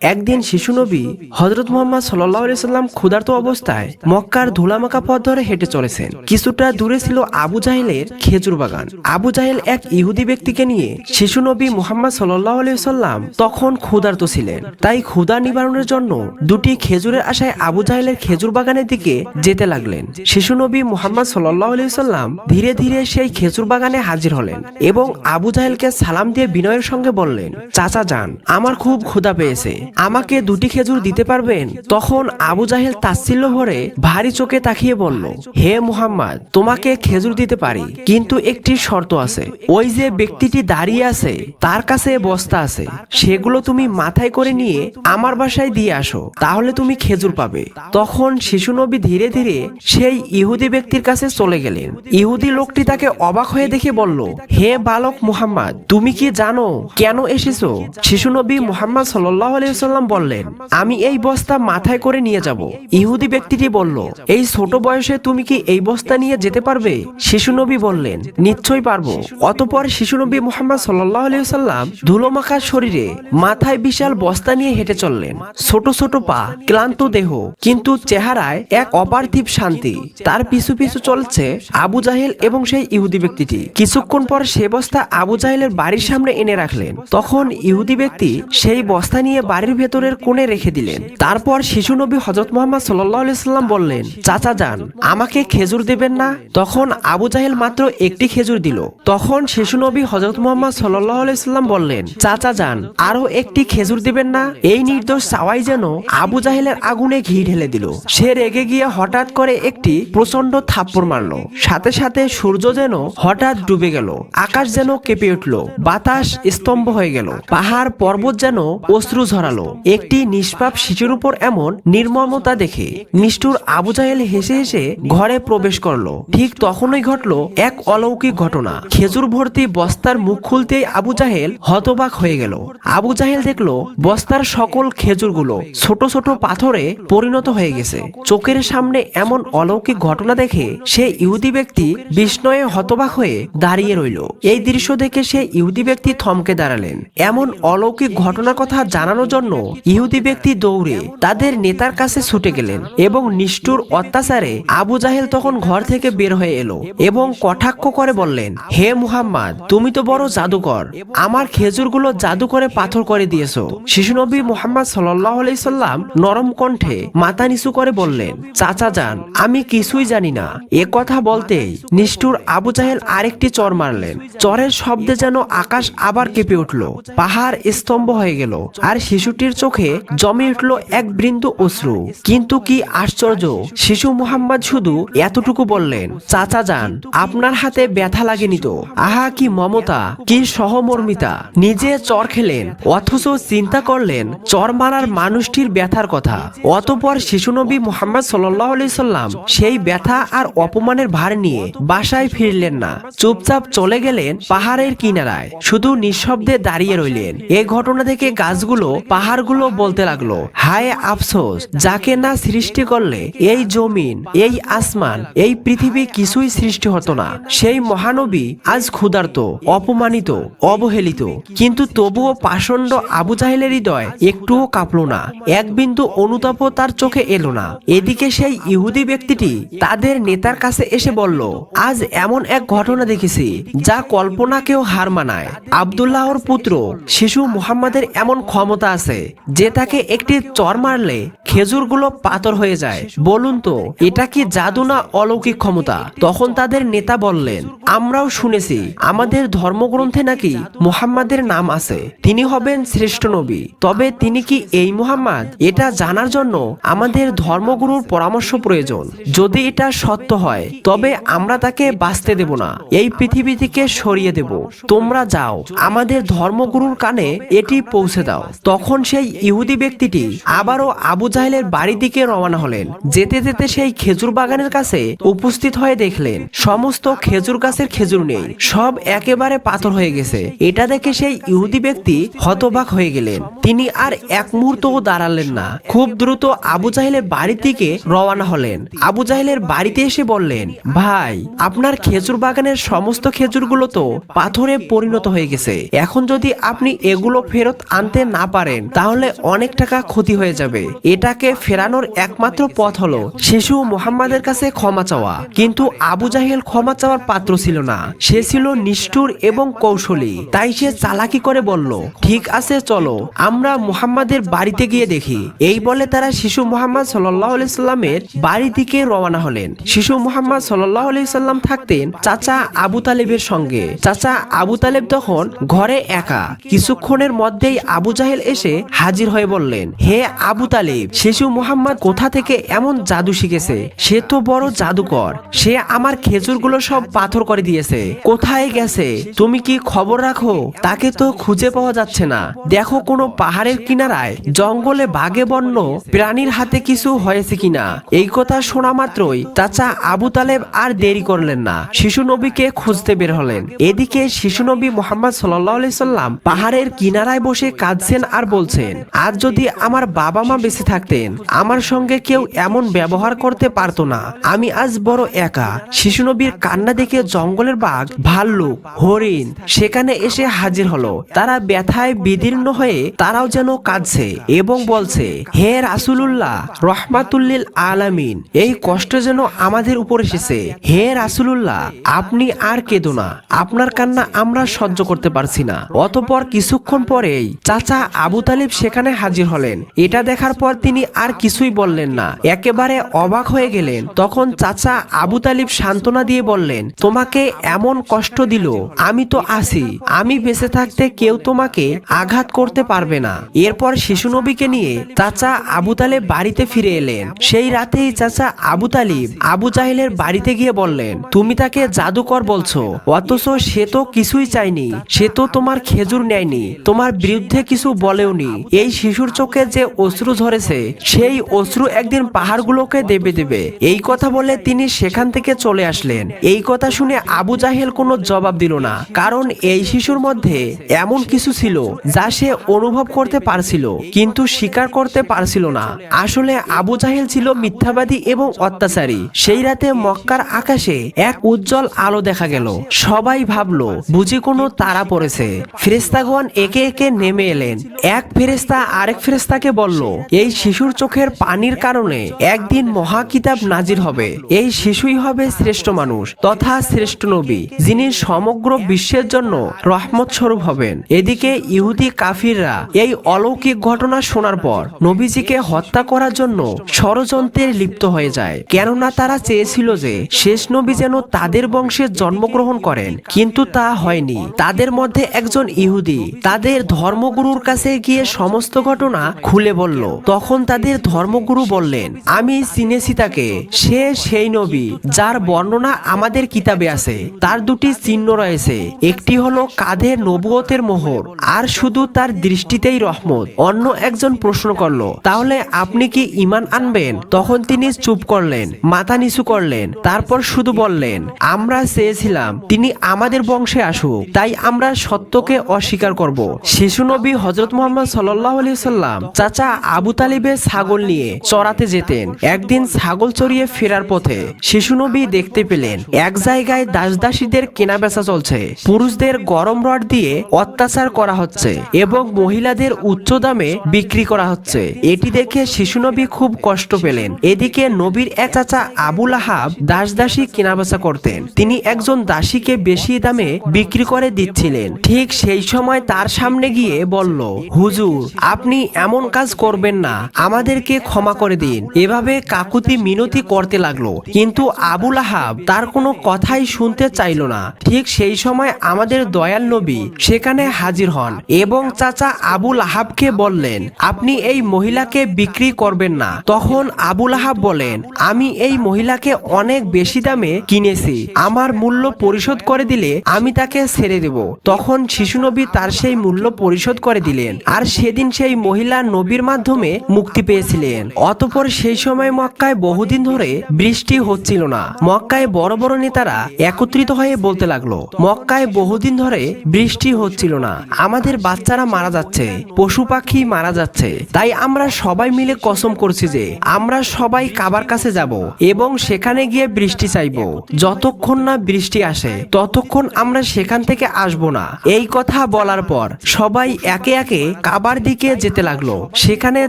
একদিন শিশু নবী হজরত মোহাম্মদ সাল্লাম ক্ষুধার্ত অবস্থায় মক্কার ধুলামাকা পথ ধরে হেঁটে চলেছেন। কিছুটা দূরে ছিল আবু জাহেলের খেজুর বাগান। আবু জাহেল এক ইহুদি ব্যক্তিকে নিয়ে শিশু নবী মোহাম্মদ সাল্লাম তখন ক্ষুধার্ত ছিলেন। তাই ক্ষুধা নিবারণের জন্য দুটি খেজুরের আশায় আবু জাহেলের খেজুর বাগানের দিকে যেতে লাগলেন। শিশু নবী মোহাম্মদ সাল্লাম ধীরে ধীরে সেই খেজুর বাগানে হাজির হলেন এবং আবু জাহেলকে সালাম দিয়ে বিনয়ের সঙ্গে বললেন, চাচা যান, আমার খুব ক্ষুধা পেয়েছে। আমাকে দুটি খেজুর দিতে পারবেন? তখন আবু জাহেল তাচ্ছিল্য ভরে ভারী চোখে তাকিয়ে বলল, হে মুহাম্মদ, তোমাকে খেজুর দিতে পারি, কিন্তু একটি শর্ত আছে। ওই যে ব্যক্তিটি দাঁড়িয়ে আছে, তার কাছে বস্তা আছে। সেগুলো তুমি মাথায় করে নিয়ে আমার বাসায় দিয়ে আসো, তাহলে তুমি খেজুর পাবে। তখন শিশু নবী ধীরে ধীরে সেই ইহুদি ব্যক্তির কাছে চলে গেলেন। ইহুদি লোকটি তাকে অবাক হয়ে দেখে বলল, হে বালক মুহাম্মদ, তুমি কি জানো কেন এসেছ? শিশু নবী মুহাম্মদ সাল্লাহ সাল্লাম বললেন, আমি এই বস্তা মাথায় করে নিয়ে যাব। ইহুদি ব্যক্তিটি বলল, এই ছোট বয়সে তুমি কি এই বস্তা নিয়ে যেতে পারবে? শিশু নবী বললেন, নিশ্চয়ই পারব। অতপর শিশু নবী মুহাম্মদ সাল্লাহ সাল্লাম ধুলোমাখা শরীরে মাথায় বিশাল বস্তা নিয়ে হেঁটে চললেন। ছোট ছোট পা, ক্লান্ত দেহ, কিন্তু চেহারায় এক অপার্থিব শান্তি। তার পিছু পিছু চলছে আবু জাহেল এবং সেই ইহুদি ব্যক্তিটি। কিছুক্ষণ পর সে বস্তা আবু জাহেলের বাড়ির সামনে এনে রাখলেন। তখন ইহুদি ব্যক্তি সেই বস্তা নিয়ে বাড়ির ভেতরের কোণে রেখে দিলেন। তারপর শিশু নবী হজরত মোহাম্মদ সাল্লাম বললেন, চাচা যান, আমাকে খেজুর দেবেন না? তখন আবু জাহেল মাত্র একটি খেজুর দিল। তখন শিশু নবী হজরত মোহাম্মদ সাল্লাম বললেন, চাচা যান আরও একটি খেজুর দিবেন না? এই নির্দোষ চাওয়াই যেন আবু জাহেলের আগুনে ঘি ঢেলে দিল। সে রেগে গিয়ে হঠাৎ করে একটি প্রচণ্ড থাপ্পড় মারলো। সাথে সাথে সূর্য যেন হঠাৎ ডুবে গেল। আকাশ যেন কেঁপে উঠল। বাতাস স্তম্ভ হয়ে গেল। পাহাড় পর্বত যেন অশ্রু ঝরালো। একটি নিষ্পাপ শিশুর উপর এমন নির্মমতা দেখে নিষ্ঠুর আবু জাহেল হেসে হেসে ঘরে প্রবেশ করল। ঠিক তখনই ঘটলো এক অলৌকিক ঘটনা। খেজুর ভর্তি বস্তার মুখ খুলতেই আবু জাহেল হতবাক হয়ে গেল। আবু জাহেল দেখল বস্তার সকল খেজুরগুলো ছোট ছোট পাথরে পরিণত হয়ে গেছে। চোখের সামনে এমন অলৌকিক ঘটনা দেখে সে ইহুদি ব্যক্তি বিস্ময়ে হতবাক হয়ে দাঁড়িয়ে রইল। এই দৃশ্য দেখে সে ইহুদি ব্যক্তি থমকে দাঁড়ালেন। এমন অলৌকিক ঘটনার কথা জানানোর জন্য ইহুদি ব্যক্তি দৌড়ে তাদের নেতার কাছে ছুটে গেলেন এবং নিষ্ঠুর অত্যাচারে আবু জাহেল তখন ঘর থেকে বের হয়ে এলো এবং কটাক্ষ করে বললেন, হে মুহাম্মদ, তুমি তো বড় জাদুকর। আমার খেজুরগুলো জাদু করে পাথর করে দিয়েছ। শিশু নবী মুহাম্মদ সাল্লাম নরম কণ্ঠে মাথা নিচু করে বললেন, চাচা যান, আমি কিছুই জানি না। এ কথা বলতেই নিষ্ঠুর আবু জাহেল আরেকটি চর মারলেন। চরের শব্দে যেন আকাশ আবার কেঁপে উঠল। পাহাড় স্তম্ভ হয়ে গেল। আর শিশুটির চোখে জমে উঠল এক বৃন্দ অশ্রু। কিন্তু কি আশ্চর্য, শিশু মুহাম্মদ শুধু এতটুকু বললেন, চাচা যান, আপনার হাতে ব্যথা লাগেনি তো। আহা, কি মমতা, কি সহমর্মিতা। নিজে চর খেলেন, অথচ চিন্তা করলেন, চর মারার মানুষটির ব্যথার কথা। অতপর শিশু নবী মোহাম্মদ সাল্লাম সেই ব্যথা আর অপমানের ভার নিয়ে বাসায় ফিরলেন না। চুপচাপ চলে গেলেন পাহাড়ের কিনারায়। শুধু নিঃশব্দে দাঁড়িয়ে রইলেন। এ ঘটনা থেকে গাছগুলো পাহাড়গুলো বলতে লাগল, হায় আফসোস, যাকে না সৃষ্টি করলে এই জমিন, এই আসমান, এই পৃথিবী কিছুই সৃষ্টি হতো না। সেই মহানবী আজ ক্ষুধার্ত, অপমানিত, অবহেলিত। কিন্তু তবুও পাষণ্ড আবু জাহেলের হৃদয় একটুও কাঁপলো না। এক বিন্দু অনুতাপও তার চোখে এলো না। এদিকে সেই ইহুদি ব্যক্তিটি তাদের নেতার কাছে এসে বলল, আজ এমন এক ঘটনা দেখেছি, যা কল্পনাকেও হার মানায়। আবদুল্লাহর পুত্র শিশু মুহাম্মাদের এমন ক্ষমতা আছে যে তাকে একটি চর মারলে খেজুরগুলো পাথর হয়ে যায়। বলুন তো, এটা কি জাদু না অলৌকিক ক্ষমতা? তখন তাদের নেতা বললেন, আমরাও শুনেছি, আমাদের ধর্মগ্রন্থে নাকি মুহাম্মাদের নাম আছে। তিনি হবেন শ্রেষ্ঠ নবী। তবে তিনি কি এই মুহাম্মদ? এটা জানার জন্য আমাদের ধর্মগুরুর পরামর্শ প্রয়োজন। যদি এটা সত্য হয়, তবে আমরা তাকে বাঁচতে দেব না। এই পৃথিবী থেকে সরিয়ে দেব। তোমরা যাও, আমাদের ধর্মগুরুর কানে এটি পৌঁছে দাও। তখন সেই ইহুদি ব্যক্তিটি আবারও আবু জাহেলের বাড়ি দিকে রওনা হলেন। যেতে যেতে সেই খেজুর বাগানের কাছে উপস্থিত হয়ে দেখলেন, সমস্ত খেজুর গাছের খেজুর নেই, সব একেবারে পাথর হয়ে গেছে। এটা দেখে সেই ইহুদি ব্যক্তি হতবাক হয়ে গেলেন। তিনি আর এক মুহূর্তও দাঁড়ালেন না। খুব দ্রুত আবু জাহেলের বাড়ি দিকে রওনা হলেন। আবু জাহেলের বাড়িতে এসে বললেন, ভাই, আপনার খেজুর বাগানের সমস্ত খেজুরগুলো তো পাথরে পরিণত হয়ে গেছে। এখন যদি আপনি এগুলো ফেরত আনতে না পারেন তাহলে অনেক টাকা ক্ষতি হয়ে যাবে। এটাকে ফেরানোর একমাত্র পথ হলো শিশু মোহাম্মদের কাছে ক্ষমা চাওয়া। কিন্তু আবু জাহেল ক্ষমা চাওয়ার পাত্র ছিল না। সে ছিল নিষ্ঠুর এবং কৌশলী। তাই সে চালাকি করে বলল, ঠিক আছে, চলো, আমরা মুহাম্মাদের বাড়িতে গিয়ে দেখি। এই বলে তারা শিশু মোহাম্মদ সাল্লাহ সাল্লামের বাড়ির দিকে রওনা হলেন। শিশু মোহাম্মদ সাল্লাহ সাল্লাম থাকতেন চাচা আবু তালেবের সঙ্গে। চাচা আবু তালেব তখন ঘরে একা। কিছুক্ষণের মধ্যেই আবু জাহেল এসে হাজির হয়ে বললেন, হে আবু তালেব, শিশু মোহাম্মদ কোথা থেকে এমন জাদু শিখেছে? সে তো বড় জাদুকর। সে আমার খেজুরগুলো সব পাথর করে দিয়েছে। কোথায় গেছে? তুমি কি খবর রাখো? তাকে তো খুঁজে পাওয়া যাচ্ছে না। দেখো কোনো পাহাড়ের কিনারায় জঙ্গলে বাঘে বন্য প্রাণীর হাতে কিছু হয়েছে কিনা। এই কথা শোনা মাত্রই চাচা আবু তালেব আর দেরি করলেন না। শিশু নবীকে খুঁজতে বের হলেন। এদিকে শিশু নবী মোহাম্মদ সাল্লাম পাহাড়ের কিনারায় বসে কাঁদছেন আর বলছেন আজ যদি আমার বাবা মা বেঁচে থাকতেন, আমার সঙ্গে কেউ এমন ব্যবহার করতে পারতো না। আমি আজ বড় একা। শিশু নবীর কান্না দেখে জঙ্গলের বাঘ, ভাল্লুক, হরিণ, সেখানে এসে হাজির হলো। তারা ব্যথায় বিদীর্ণ হয়ে তারাও যেন কাঁদছে এবং বলছে, হে রাসুলুল্লাহ, রহমাতুল্লিল আলামিন, এই কষ্ট যেন আমাদের উপর এসেছে। হে রাসুলুল্লাহ, আপনি আর কেঁদো না। আপনার কান্না আমরা সহ্য করতে পারছি না। অতপর কিছুক্ষণ পরেই চাচা আবু তালিব সেখানে হাজির হলেন। এটা দেখার পর তিনি আর কিছুই বললেন না। একেবারে অবাক হয়ে গেলেন। তখন চাচা আবু তালিব সান্ত্বনা দিয়ে বললেন, তোমাকে এমন কষ্ট দিল, আমি তো আছি। আমি বেঁচে থাকতে কেউ তোমাকে আঘাত করতে পারবে না। এরপর শিশু নবীকে নিয়ে চাচা আবু তালেব বাড়িতে ফিরে এলেন। সেই রাতেই চাচা আবু তালিব আবু জাহিলের বাড়িতে গিয়ে বললেন, তুমি তাকে জাদুকর বলছো, অথচ সে তো কিছুই চায়নি। সে তো তোমার খেজুর নেয়নি। তোমার বিরুদ্ধে কিছু বলেওনি। এই শিশুর চোখে যে অশ্রু ঝরেছে, সেই অশ্রু একদিন পাহাড়গুলোকে দেবে দেবে। এই কথা বলে তিনি সেখান থেকে চলে আসলেন। এই কথা শুনে আবু জাহেল কোনো জবাব দিল না, কারণ এই শিশুর মধ্যে এমন কিছু ছিল যা সে অনুভব করতে পারছিল, কিন্তু স্বীকার করতে পারছিল না। আসলে আবু জাহেল ছিল মিথ্যাবাদী এবং অত্যাচারী। সেই রাতে মক্কার আকাশে এক উজ্জ্বল আলো দেখা গেল। সবাই ভাবলো, বুঝি কোনো তারা পড়েছে। ফেরেস্তাগণ একে একে নেমে এলেন। এক ফেরেস্তা আরেক ফেরেস্তাকে বলল, এই শিশুর চোখের পানির কারণে একদিন মহাকিতাব নাজির হবে। এই শিশুই হবে শ্রেষ্ঠ মানুষ তথা শ্রেষ্ঠ নবী, যিনি সমগ্র বিশ্বের জন্য রহমত স্বরূপ হবেন। এদিকে ইহুদি কাফিররা এই অলৌকিক ঘটনা শোনার পর নবীজিকে হত্যা করার জন্য ষড়যন্ত্রে লিপ্ত হয়ে যায়। কেননা তারা চেয়েছিল যে শেষ নবী যেন তাদের বংশে জন্মগ্রহণ করেন, কিন্তু তা হয়নি। তাদের মধ্যে একজন ইহুদি, তাদের ধর্মগুরুর কাছে গিয়ে সমস্ত ঘটনা খুলে বলল। তখন তাদের ধর্মগুরু বললেন, আমি চিনেছি তাকে সে সেই নবী, যার বর্ণনা আমাদের কিতাবে আছে। তার দুটি চিহ্ন রয়েছে। একটি হলো কাঁধে নবুয়তের মোহর, আর শুধু তার দৃষ্টিতেই রহমত। অন্য একজন প্রশ্ন করল, তাহলে আপনি কি ইমান আনবেন? তখন তিনি চুপ করলেন, মাথা নিচু করলেন, তারপর শুধু বললেন, আমরা চেয়েছিলাম তিনি আমাদের বংশে আসুক, তাই আমরা সত্যকে অস্বীকার করব। শিশু নবী হজরত মোহাম্মদ সাল্লাম চাচা আবু তালিবের ছাগল নিয়ে চড়াতে যেতেন। একদিন ছাগল চড়িয়ে ফেরার পথে শিশু নবী দেখতে পেলেন, এক জায়গায় দাসদাসীদের কেনা বেচা চলছে। পুরুষদের গরম রড দিয়ে অত্যাচার করা হচ্ছে এবং মহিলাদের উচ্চ দামে বিক্রি করা হচ্ছে। এটি দেখে শিশু নবী খুব কষ্ট পেলেন। এদিকে নবীর এক চাচা আবুল আহাব দাস দাসী কেনাবেচা করতেন। তিনি একজন দাসীকে বেশি দামে বিক্রি করে দিচ্ছিলেন। ঠিক সেই সময় তার সামনে গিয়ে বলল, হুজুর আপনি এমন কাজ করবেন না। আমাদেরকে ক্ষমা করে দিন। এভাবে কাকুতি মিনতি করতে লাগল। কিন্তু আবুল আহাব তার কোনো কথাই শুনতে চাইল না। ঠিক সেই সময় আমাদের দয়াল নবী সেখানে হাজির হন এবং চাচা আবুল আহাবকে বললেন, আপনি এই মহিলাকে বিক্রি করবেন না। তখন আবুল আহাব বলেন, আমি এই মহিলাকে অনেক বেশি দামে কিনেছি। আমার মূল্য পরিশোধ করে দিলে আমি তাকে ছেড়ে দেব। তখন শিশু নবী তার সেই মূল্য পরিশোধ করে দিলেন। আর সেদিন সেই মহিলা নবীর মাধ্যমে মুক্তি পেয়েছিলেন। অতপর সেই সময় মক্কায় বহুদিন ধরে বৃষ্টি হচ্ছিল না। মক্কায় বড় বড় নেতারা একত্রিত হয়ে বলতে লাগল, মক্কায় বহুদিন ধরে বৃষ্টি হচ্ছিল না। আমাদের বাচ্চারা মারা যাচ্ছে, পশু পাখি মারা যাচ্ছে। তাই আমরা সবাই মিলে কসম করছি যে আমরা সবাই কাবার কাছে যাব এবং সেখানে গিয়ে বৃষ্টি চাইব। যতক্ষণ না বৃষ্টি আসে, ততক্ষণ আমরা সেখান থেকে আসব না। এই কথা বলার পর সবাই একে একে কাবা কাবার দিকে যেতে লাগল। সেখানে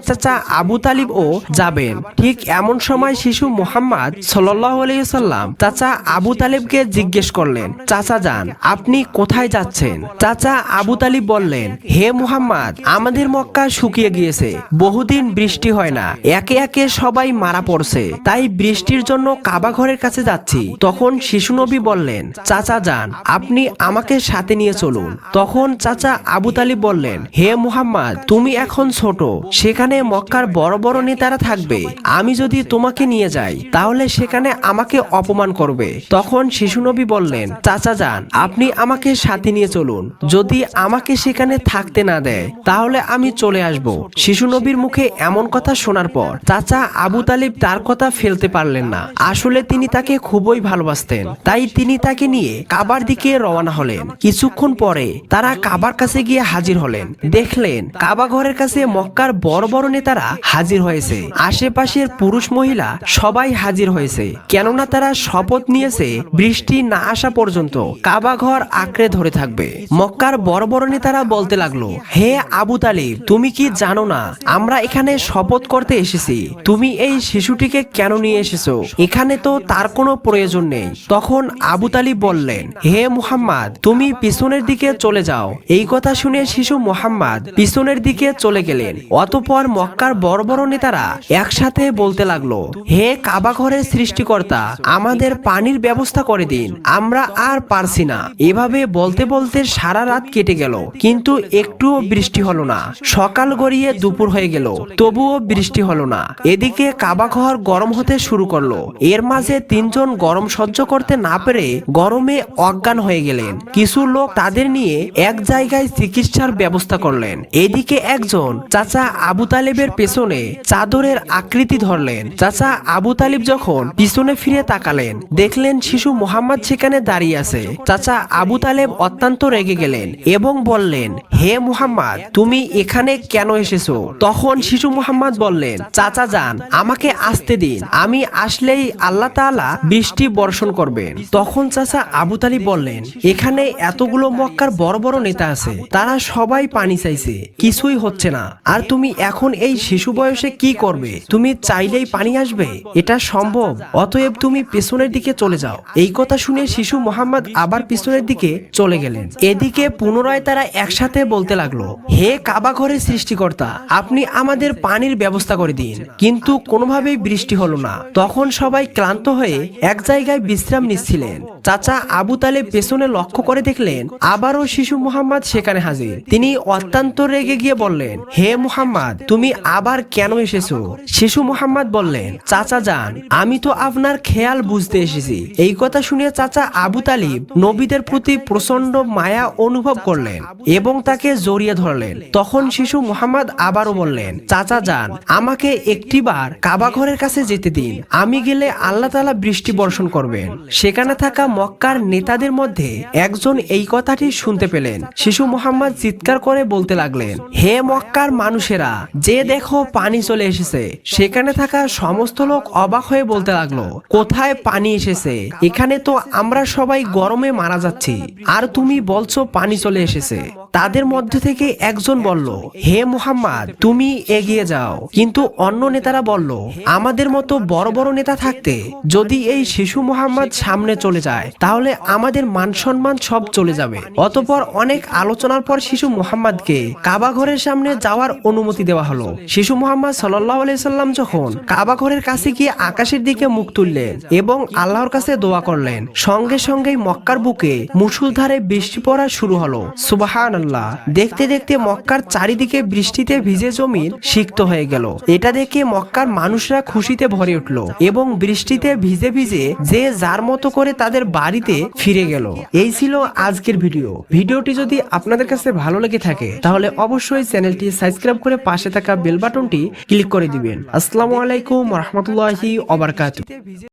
চাচা আবু তালিব ও যাবেন। ঠিক এমন সময় শিশু মোহাম্মদ আলাইসাল্লাম চাচা আবু তালিবকে জিজ্ঞেস করলেন, চাচা যান আপনি কোথায় যাচ্ছেন? চাচা আবু তালিব বললেন, হে মুহাম্মদ, আমাদের মক্কা শুকিয়ে গিয়েছে। বহুদিন বৃষ্টি হয় না। একে একে সবাই মারা পড়ছে। তাই বৃষ্টির জন্য কাবা ঘরের কাছে যাচ্ছি। তখন শিশু নবী বললেন, চাচা যান আপনি আমাকে সাথে নিয়ে চলুন। তখন চাচা আবু তালিব বললেন, হে মুহাম্মদ তুমি এখন ছোট। সেখানে মক্কার বড় বড় নেতারা থাকবে। আমি যদি তোমাকে নিয়ে যাই, তাহলে সেখানে আমাকে অপমান করবে। তখন শিশু নবী বললেন, চাচা যান, আপনি আমাকে সাথে নিয়ে চলুন। যদি আমাকে সেখানে থাকতে না দেয়, তাহলে আমি চলে আসব। শিশু নবীর মুখে এমন কথা শোনার পর চাচা আবু তালিব তার কথা ফেলতে পারলেন না। আসলে তিনি তাকে খুবই ভালোবাসতেন। তাই তিনি তাকে নিয়ে কাবার দিকে রওনা হলেন। কিছুক্ষণ পরে তারা কাবার কাছে গিয়ে হাজির হলেন। দেখলেন কাবা ঘরের কাছে মক্কার বড় বড় নেতারা হাজির হয়েছে। আশেপাশের পুরুষ মহিলা সবাই হাজির হয়েছে। কেননা তারা শপথ নিয়েছে, বৃষ্টি না আসা পর্যন্ত কাবা ঘর আঁকড়ে ধরে থাকবে। মক্কার বড় বড় নেতারা বলতে লাগল, হে আবু তালিব, তুমি কি জানো না, আমরা এখানে শপথ করতে এসেছি। তুমি এই শিশুটিকে কেন নিয়ে এসেছ? এখানে তো তার কোনো প্রয়োজন নেই। তখন আবু তালিব বললেন, হে মুহাম্মদ, তুমি পিছনের দিকে চলে যাও। এই কথা শুনে শিশু মোহাম্মদ পিছনের দিকে চলে গেলেন। অতপর মক্কার বড় বড় নেতারা একসাথে বলতে লাগল, হে কাবা ঘরের সৃষ্টিকর্তা, আমাদের পানির ব্যবস্থা করে দিন, আমরা আর পারছি না। এভাবে বলতে বলতে সারা রাত কেটে গেল, কিন্তু একটুও বৃষ্টি হলো না। সকাল গড়িয়ে দুপুর হয়ে গেল, তবুও বৃষ্টি হলো না। এদিকে কাবা ঘর গরম হতে শুরু করল। এর মাঝে তিনজন গরম সহ্য করতে না পেরে গরমে অজ্ঞান হয়ে গেলেন। কিছু লোক তাদের নিয়ে এক জায়গায় চিকিৎসার ব্যবস্থা করলেন। এদিকে একজন চাচা আবু তালেবের পেছনে চাদরের আকৃতি ধরলেন। চাচা আবু তালিব যখন পিছনে ফিরে তাকালেন, দেখলেন শিশু মোহাম্মদ সেখানে দাঁড়িয়ে আছে। চাচা আবু তালেব অত্যন্ত রেগে গেলেন এবং বললেন, হে মুহাম্মদ, তুমি এখানে কেন এসেছ? তখন শিশু মোহাম্মদ বললেন, চাচা যান, আমাকে আসতে দিন। আমি আসলেই আল্লাহ তাআলা বৃষ্টি বর্ষণ করবেন। তখন চাচা আবু তালিব বললেন, এখানে এতগুলো মক্কার বড় বড় নেতা আছে, তারা সবাই পানি চাইছে। কিছুই হচ্ছে না। আর তুমি এখন এই শিশু বয়সে কি করবে? তুমি চাইলেই পানি আসবে। এটা সম্ভব। অতএব তুমি পেছনের দিকে চলে যাও। এই কথা শুনে শিশু মোহাম্মদ আবার পিছনের দিকে চলে গেলেন। এদিকে পুনরায় তারা একসাথে বলতে লাগল, হে কাবা ঘরের সৃষ্টিকর্তা, আপনি আমাদের পানির ব্যবস্থা করে দিন। কিন্তু কোনোভাবেই বৃষ্টি হলো না। তখন সবাই ক্লান্ত হয়ে এক জায়গায় বিশ্রাম নিচ্ছিলেন। চাচা আবু তালেব পেছনে লক্ষ্য করে দেখলেন আবারও শিশু মোহাম্মদ সেখানে হাজির। তিনি অত্যন্ত রেগে গিয়ে বললেন, হে মুহাম্মদ, তুমি আবার কেন এসেছ? শিশু মোহাম্মদ বললেন, চাচা যান আমি তো আপনার খেয়াল বুঝতে এসেছি। এই কথা শুনে চাচা আবু তালিব নবীদের প্রতি প্রচণ্ড মায়া অনুভব করলেন এবং তাকে জড়িয়ে ধরলেন। তখন শিশু মোহাম্মদ আবারও বললেন, চাচা যান আমাকে একটিবার কাবা ঘরের কাছে যেতে দিন। আমি গেলে আল্লাহ তালা বৃষ্টি বর্ষণ করবেন। সেখানে থাকা মক্কার নেতাদের মধ্যে একজন এই কথাটি শুনতে পেলেন। শিশু মোহাম্মদ চিৎকার করে বলতে লাগলেন, হে মক্কার মানুষেরা, যে দেখো পানি চলে এসেছে, সেখানে থাকা সমস্ত লোক অবাক হয়ে বলতে লাগল, কোথায় পানি এসেছে? এখানে তো আমরা সবাই গরমে মারা যাচ্ছি। আর তুমি বলছো পানি চলে এসেছে। তাদের মধ্যে থেকে একজন বলল, হে মুহাম্মদ, তুমি এগিয়ে যাও। কিন্তু অন্য নেতারা বলল, আমাদের মতো বড় বড় নেতা থাকতে যদি এই শিশু মোহাম্মদ সামনে চলে যায়, তাহলে আমাদের মান সম্মান সব চলে যাবে। অতপর অনেক আলোচনার পর শিশু মুহাম্মদকে কাবা ঘরের সামনে যাওয়ার অনুমতি দেওয়া হলো। শিশু মোহাম্মদ সাল্লাহ সাল্লাম যখন কাবা ঘরের কাছে গিয়ে আকাশের দিকে মুখ তুললেন এবং আল্লাহর কাছে দোয়া করলেন, সঙ্গে সঙ্গেই মক্কার বুকে মুসুলধারে বৃষ্টি পড়া শুরু হলো। সুবাহান আল্লাহ দেখতে দেখতে মক্কার চারিদিকে বৃষ্টিতে ভিজে জমিন সিক্ত হয়ে গেল। এটা দেখে মক্কার মানুষরা খুশিতে ভরে উঠল এবং বৃষ্টিতে ভিজে ভিজে যে যার মতো করে তাদের বাড়িতে ফিরে গেল। এই ছিল আজকের ভিডিও। ভিডিওটি যদি আপনাদের কাছে ভালো লেগে থাকে, তাহলে অবশ্যই চ্যানেলটি সাবস্ক্রাইব করে পাশে থাকা বেল বাটনটি ক্লিক করে দিবেন। আসসালামু আলাইকুম রহমতুল্লাহি ওবরকাত